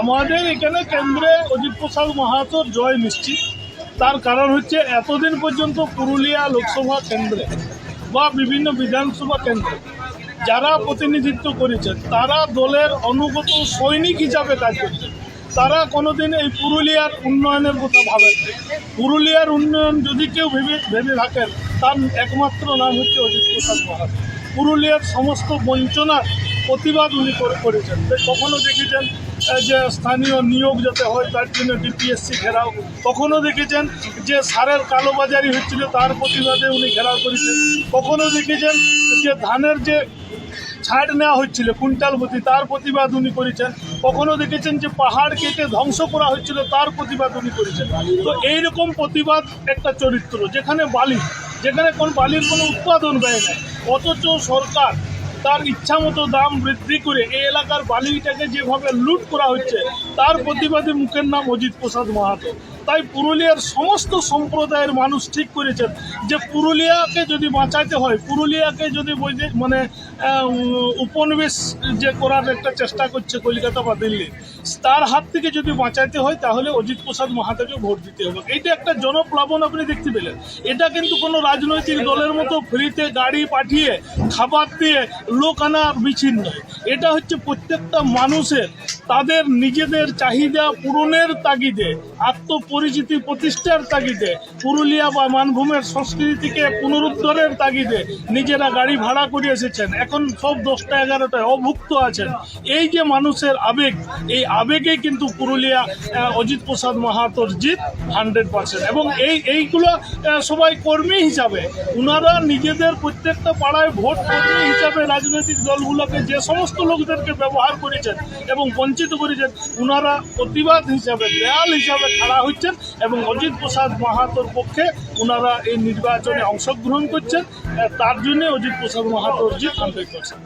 আমাদের এখানে কেন্দ্রে অজিত প্রসাদ মাহাতোর জয় নিশ্চিত। তার কারণ হচ্ছে এতদিন পর্যন্ত পুরুলিয়া লোকসভা কেন্দ্রে বা বিভিন্ন বিধানসভা কেন্দ্রে যারা প্রতিনিধিত্ব করেছেন, তারা দলের অনুগত সৈনিক হিসাবে কাজ করছেন। তারা কোনোদিন এই পুরুলিয়ার উন্নয়নের কথা ভাবেন পুরুলিয়ার উন্নয়ন যদি কেউ ভেবে ভেবে থাকেন, তার একমাত্র নাম হচ্ছে অজিত প্রসাদ মাহাতো। পুরুলিয়ার সমস্ত বঞ্চনার প্রতিবাদ উনি করে করেছেন। কখনো দেখেছেন যে স্থানীয় নিয়োগ যাতে হয়, তার জন্য ডিপিএসসি ঘেরাও। কখনো দেখেছেন যে সারের কালোবাজারি হচ্ছিল, তার প্রতিবাদে উনি ঘেরাও করেছেন। কখনো দেখেছেন যে ধানের যে ছাড় নেওয়া হচ্ছিল, কুইন্টাল প্রতি, তার প্রতিবাদ উনি করেছেন। কখনো দেখেছেন যে পাহাড় কেটে ধ্বংস করা হচ্ছিল, তার প্রতিবাদ উনি করেছেন। তো এইরকম প্রতিবাদ একটা চরিত্র, যেখানে বালি, যেখানে কোন বালির কোনো উৎপাদন ব্যয় নেই, অথচ সরকার তার ইচ্ছামতো দাম বৃদ্ধি করে এই এলাকার বালিটাকে যেভাবে লুট করা হচ্ছে, তার প্রতিবাদে মুখের নাম অজিত প্রসাদ মাহাতো। তাই পুরুলিয়ার সমস্ত সম্প্রদায়ের মানুষ ঠিক করেছেন যে পুরুলিয়াকে যদি বাঁচাতে হয়, পুরুলিয়াকে যদি মানে উপনিবেশ যে করার একটা চেষ্টা করছে কলকাতা বা দিল্লি, তার হাত থেকে যদি বাঁচাতে হয়, তাহলে অজিত প্রসাদ মাহাতোকে ভোট দিতে হবে। এইটা একটা জনপ্লাবন আপনি দেখতে পেলেন। এটা কিন্তু কোনো রাজনৈতিক দলের মতো ফ্রিতে গাড়ি পাঠিয়ে, খাবার দিয়ে লোক আনা নয়। এটা হচ্ছে প্রত্যেকটা মানুষের তাদের নিজেদের চাহিদা পূরণের তাগিদে, আত্মপরিচিতি প্রতিষ্ঠার তাগিদে, পুরুলিয়া বা মানভূমের সংস্কৃতিকে পুনরুদ্ধারের তাগিদে নিজেরা গাড়ি ভাড়া করে এসেছেন। এখন সব দশটা এগারোটায় অভুক্ত আছেন। এই যে মানুষের আবেগ, এই আবেগে কিন্তু পুরুলিয়া অজিত প্রসাদ মাহাতোর জিত হান্ড্রেড পার্সেন্ট এবং এই, এইগুলো সবাই কর্মী হিসাবে, উনারা নিজেদের প্রত্যেকটা পাড়ায় ভোট কর্মী হিসাবে রাজনৈতিক দলগুলোকে যে সমস্ত লোকদেরকে ব্যবহার করেছেন এবং বঞ্চিত করেছেন ওনারা প্রতিবাদ হিসাবে, দেয়াল হিসাবে খাড়া হচ্ছেন এবং অজিত প্রসাদ মাহাতোর পক্ষে ওনারা এই নির্বাচনে অংশগ্রহণ করছেন। তার জন্যে অজিত প্রসাদ মাহাতোর জিত আন্তরিক পার্সেন্ট